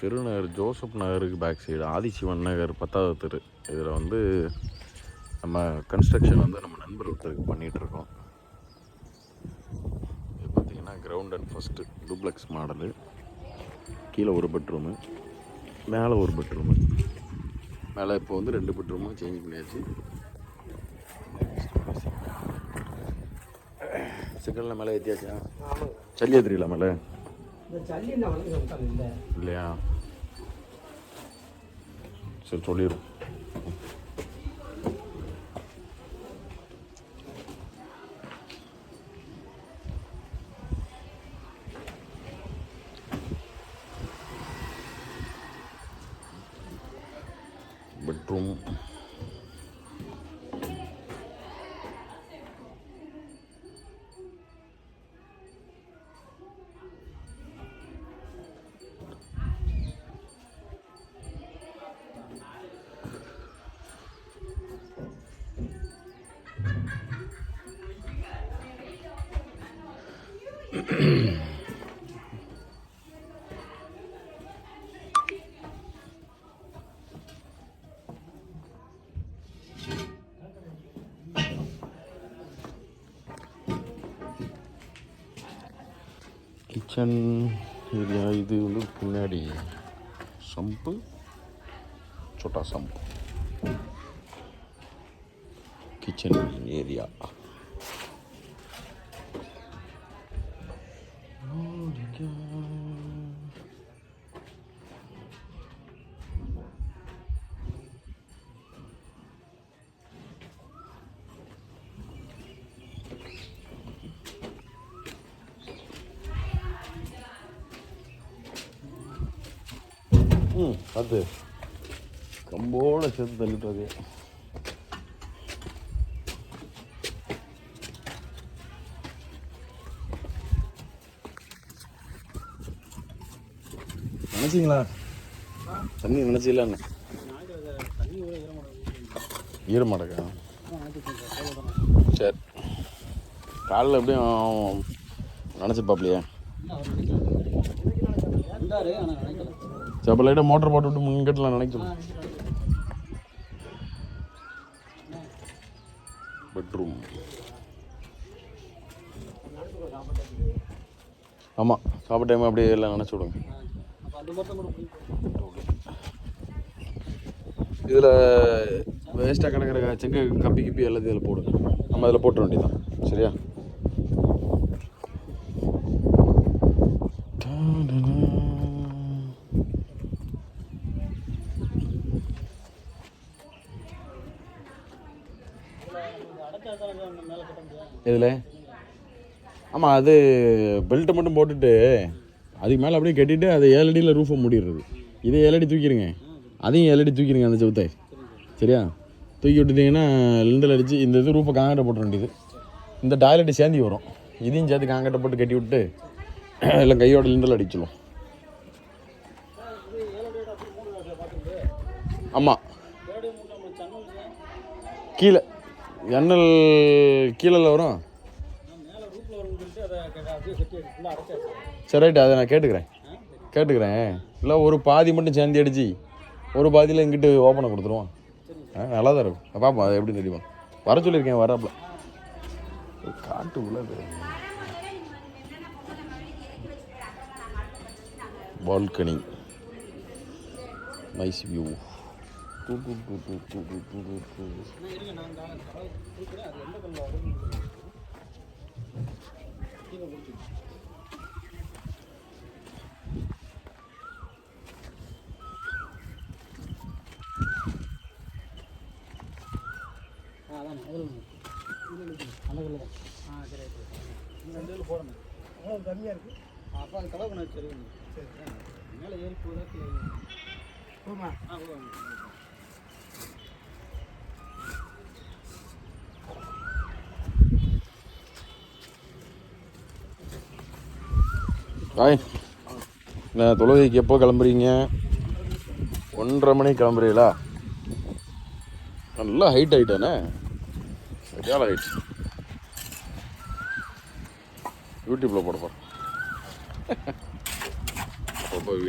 Thirunagar Joseph நகருக்கு back side Adhisivan Nagar பத்தாவது தெரு. இதில் வந்து நம்ம கன்ஸ்ட்ரக்ஷன் வந்து நம்ம நண்பர் ஒருத்தருக்கு பண்ணிகிட்ருக்கோம் இது பார்த்தீங்கன்னா ground and first duplex model கீழே ஒரு பெட்ரூமு மேலே ஒரு பெட்ரூமு மேலே இப்போ வந்து ரெண்டு பெட்ரூமும் சேஞ்ச் பண்ணியாச்சு. சிக்கலில் மேலே ஏற்றியாச்சா சல்லி ஏற்றிரல மேலே? இல்லையா சரி சொல்லிடும் பெட்ரூம் கிச்சன் ஏரியா இது வந்து பின்னாடி சம்பு சோட்டா சம்பு. கிச்சன் ஏரியா ம் அது கம்போட சேர்த்து தள்ளிட்டு நினச்சிங்களா? தண்ணி நினச்சிக்கலான்னு ஈரமாடக்கா. சரி. காலில் எப்படியும் நினச்சிப்பாப்லையா. சரி அப்போ லைட்டாக மோட்டர் போட்டு விட்டு முன்கட்டில் நினைக்கலாம் பெட்ரூம். ஆமாம் சாப்பிட்ட டைம் அப்படியே எல்லாம் நினச்சி விடுங்க. இதில் வேஸ்ட்டாக கிடக்கிற செங்க கப்பி கிப்பி எல்லாத்தையும் இதில் போடுங்க நம்ம அதில் போட்டுற வேண்டியதான் சரியா? இதில்? ஆமாம் அது பெல்ட்டை மட்டும் போட்டுட்டு அதுக்கு மேலே அப்படியே கட்டிட்டு அது ஏழடியில் ரூஃபை மூடிடுறது. இதை ஏழடி தூக்கிடுங்க. அதையும் ஏழடி தூக்கிடுங்க அந்த செவத்தை. சரியா? தூக்கி விட்டுட்டிங்கன்னா லிண்டல் அடித்து இந்த இது ரூஃபை காங்கிட்ட போட்ட வேண்டியது. இந்த டாய்லெட்டு சேர்ந்து வரும். இதையும் சேர்த்து காங்கிட்ட போட்டு கட்டி விட்டு எல்லாம் கையோட லிண்டல் அடிச்சிடும் ஆமாம் கீழே. எண்ணல் கீழே வரும். சரி ரைட்டு அதை நான் கேட்டுக்கிறேன். கேட்டுக்கிறேன். இல்லை ஒரு பாதி மட்டும் சேர்ந்து அடிச்சு ஒரு பாதியில் இங்கிட்டு ஓப்பனை கொடுத்துருவான் ஆ நல்லா தான் இருக்கும் பார்ப்போம் அது எப்படி தெரியுமா? வர சொல்லியிருக்கேன் வராப்புல காட்டு உள்ளது balcony nice view Thank you. டூ டூ டூ டூ டூ டூ டூ கம்மியாக இருக்குது அப்போ அது கலவு பண்ண சரி சரி. மேலே ஏறி போதா போமா ஆ. ஹாய். நான் தொழுகைக்கு எப்போ கிளம்புறீங்க? ஒன்றரை மணிக்கு கிளம்புறீங்களா? நல்லா ஹைட் ஆகிட்டானே வேலை ஹைட் யூடியூப்பில் போட போகிறேன் ரொம்ப